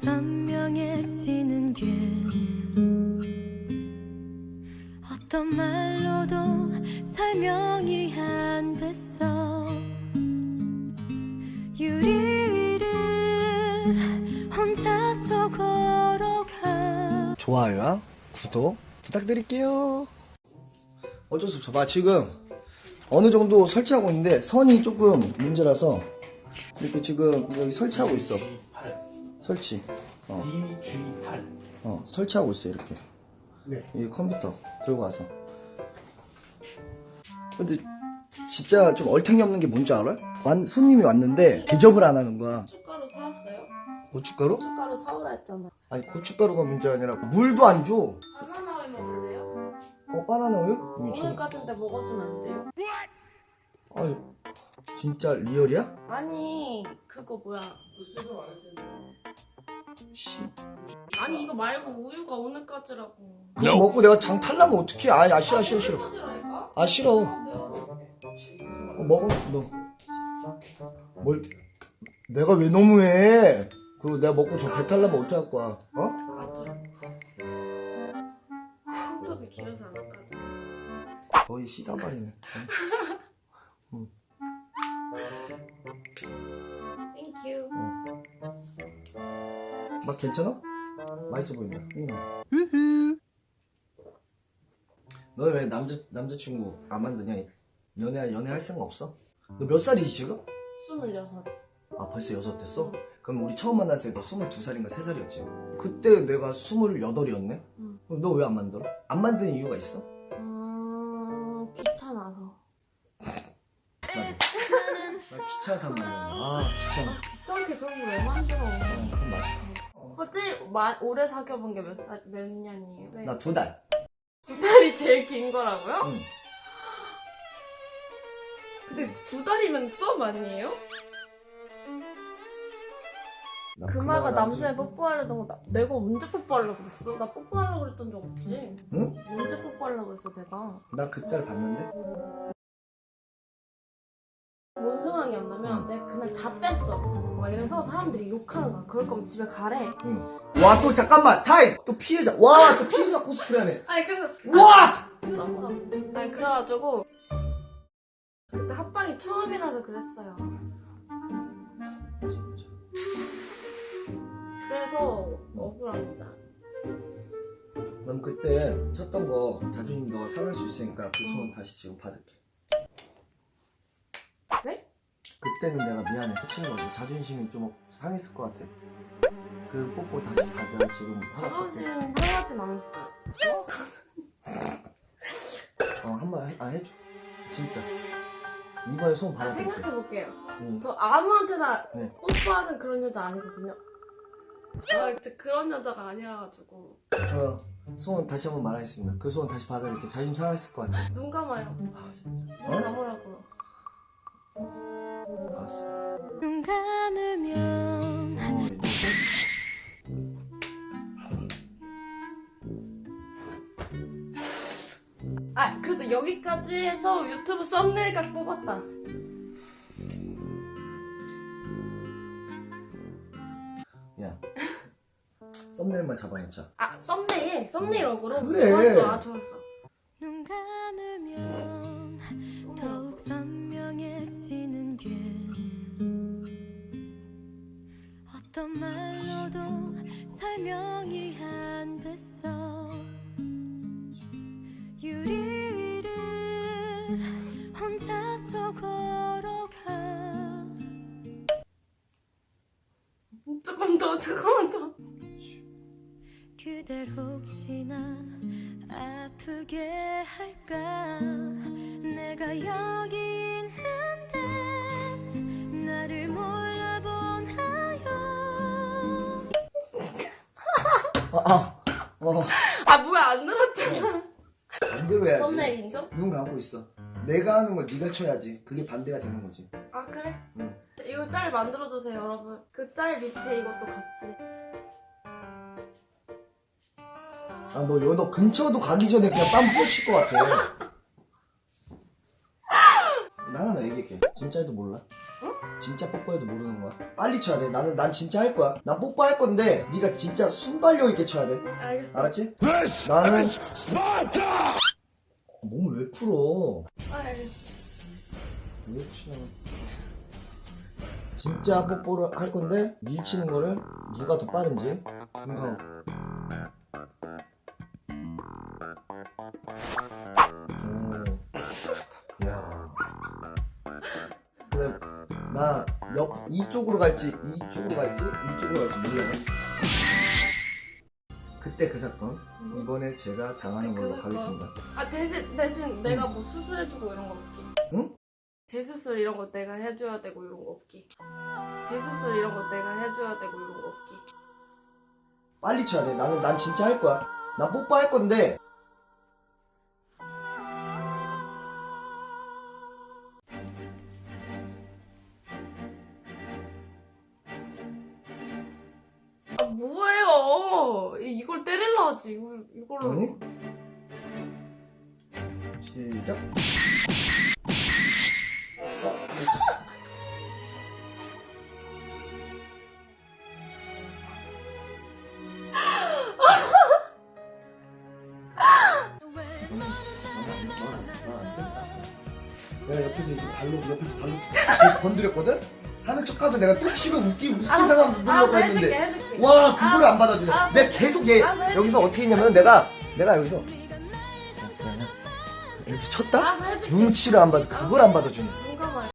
선명해지는 게 어떤 말로도 설명이 안 됐어 유리 위를 혼자서 걸어가 좋아요와 구독 부탁드릴게요. 어쩔 수 없어. 나 지금 어느 정도 설치하고 있는데 선이 조금 문제라서 이렇게 지금 여기 설치하고 있어. 설치. 어, DG8. 어, 설치하고 있어 이렇게. 네. 이 컴퓨터 들고 와서. 근데 진짜 좀 얼탱이 없는 게 뭔지 알아? 완, 손님이 왔는데 대접을 안 하는 거야. 고춧가루 사왔어요? 고춧가루? 고춧가루 사오라 했잖아. 아니 고춧가루가 문제가 아니라 물도 안 줘. 바나나 우유 먹을래요? 어 바나나 우유? 좀- 오늘까지인데 먹어주면 안 돼요? 아니 진짜 리얼이야? 아니 그거 뭐야? 씨. 아니 이거 말고 우유가 오늘까지라고. 그거 먹고 내가 장 탈라면 어떡해 아, 아 싫어 싫어 싫어 오늘까지라니까? 아 싫어 네. 어, 먹어 너뭘 내가 왜 너무해 그거 내가 먹고 저 배 탈라면 어떡할 거야 어? 아, 손톱이 길어서 안 가져. 거의 씨다발이네 땡 괜찮아? 맛있어 보인다 응. 너는 왜 남자, 남자친구 안 만드냐 연애, 연애할 생각 없어? 너 몇 살이지 지금? 스물여섯. 아 벌써 여섯 됐어? 그럼 우리 처음 만났을 때 너 스물두 살인가 세 살이었지? 그때 내가 스물여덟이었네? 응. 그럼 너 왜 안 만들어? 안 만드는 이유가 있어? 음 귀찮아서. 나도 나 귀찮아서 안 만드는 아 귀찮아 귀찮게 그런 거 왜 만들어? 어, 그럼 맞아 그치? 마, 오래 사귀어 본 게 몇 살, 몇 년이에요? 네. 나 두 달 두 달이 제일 긴 거라고요? 응. 근데 두 달이면 썸 아니에요? 나 금화가 남자애 남자- 뽀뽀하려던 거 나, 내가 언제 뽀뽀하려고 그랬어? 나 뽀뽀하려고 그랬던 적 없지 응? 언제 뽀뽀하려고 그랬어 내가 나 그 짤 봤는데? 뭔 상황이 안 나면 내가 그날 다 뺐어. 막 이래서 사람들이 욕하는 거야. 그럴 거면 집에 가래. 와 또 잠깐만. 타임! 또 피해자. 와 또 피해자 코스프레하네. 아니 그래서 와! 들어보라고. 아니 그래가지고 그때 합방이 처음이라서 그랬어요. 그래서 억울합니다. 넌 그때 쳤던 거 자존심 너가 상할 수 있으니까 그 소원 다시 지금 받을게 네? 그때는 내가 미안해. 친구 네 자존심이 좀 상했을 것 같아. 그 뽀뽀 다시 받아 지금 허락할게. 자존심 상하진 않았어요. 어 한번 아, 해줘. 진짜. 이번에 소원 받아들게. 생각해볼게요. 응. 저 아무한테나 네. 뽀뽀하는 그런 여자 아니거든요. 아 진짜 그런 여자가 아니라가지고. 저 소원 다시 한번 말하겠습니다. 그 소원 다시 받아들게 자존심 상했을 것 같아. 눈 감아요. 눈 어? 감으라고요 알았어 눈 감으면. 아 그래도 여기까지 해서 유튜브 썸네일 각 뽑았다 야 썸네일만 잡아냈자 아 썸네일 썸네일 어그로 그래. 좋았어 아 좋았어 어떤 말로도 설명이 안 됐어. 유리 위를 혼자서 걸어가. 조금 더 조금만 더. 그댈 혹시나 아프게 할까? 내가 여 아아 어. 아 뭐야 안 늘었잖아 반대로 해야지 썸네일 인정? 눈 감고 있어 내가 하는 걸 네가 쳐야지 그게 반대가 되는 거지 아 그래? 응. 이거 짤 만들어주세요 여러분 그 짤 밑에 이것도 같이 아 너 여기 너 근처도 가기 전에 그냥 땀 훔칠 것 같아 나 하나만 얘기할게 진짜해도 몰라? 진짜 뽀뽀해도 모르는 거야? 빨리 쳐야 돼. 나는 난 진짜 할 거야. 난 뽀뽀할 건데 네가 진짜 순발력 있게 쳐야 돼. 알겠어. 알았지? 나는 몸을 왜 풀어? 알겠어. 왜 푸시나? 진짜 뽀뽀를 할 건데 밀치는 거를 누가 더 빠른지. 눈 오. 나옆 이쪽으로 갈지 이쪽으로 갈지 이쪽으로 갈지 몰라요. 그때 그 사건 이번에 제가 당하는 걸로 그거. 가겠습니다. 아 대신 대신 내가 뭐 수술해주고 이런 거 없기. 응? 재수술 이런 거 내가 해줘야 되고 이런 거 없기. 재수술 이런 거 내가 해줘야 되고 이런 거 없기. 빨리 쳐야 돼. 나는 난 진짜 할 거야. 난 뽀뽀할 건데 이- 이걸 때릴라 하지. 이걸 이걸로. 아니? 시작. 내가 옆에서 이제 발로 옆에서 발로 계속 건드렸거든. 하는 척 하고 내가 뚝 치면 웃기 웃긴 상황 알았어 누르려고 해줄게 했는데 해줄게. 와 아, 안 받아주네. 아, 내가 계속 얘 아, 네. 여기서 어떻게 했냐면 내가 내가 여기서 이렇게 쳤다. 알았어 해줄게. 눈치를 안 받아 그걸 안 받아주네.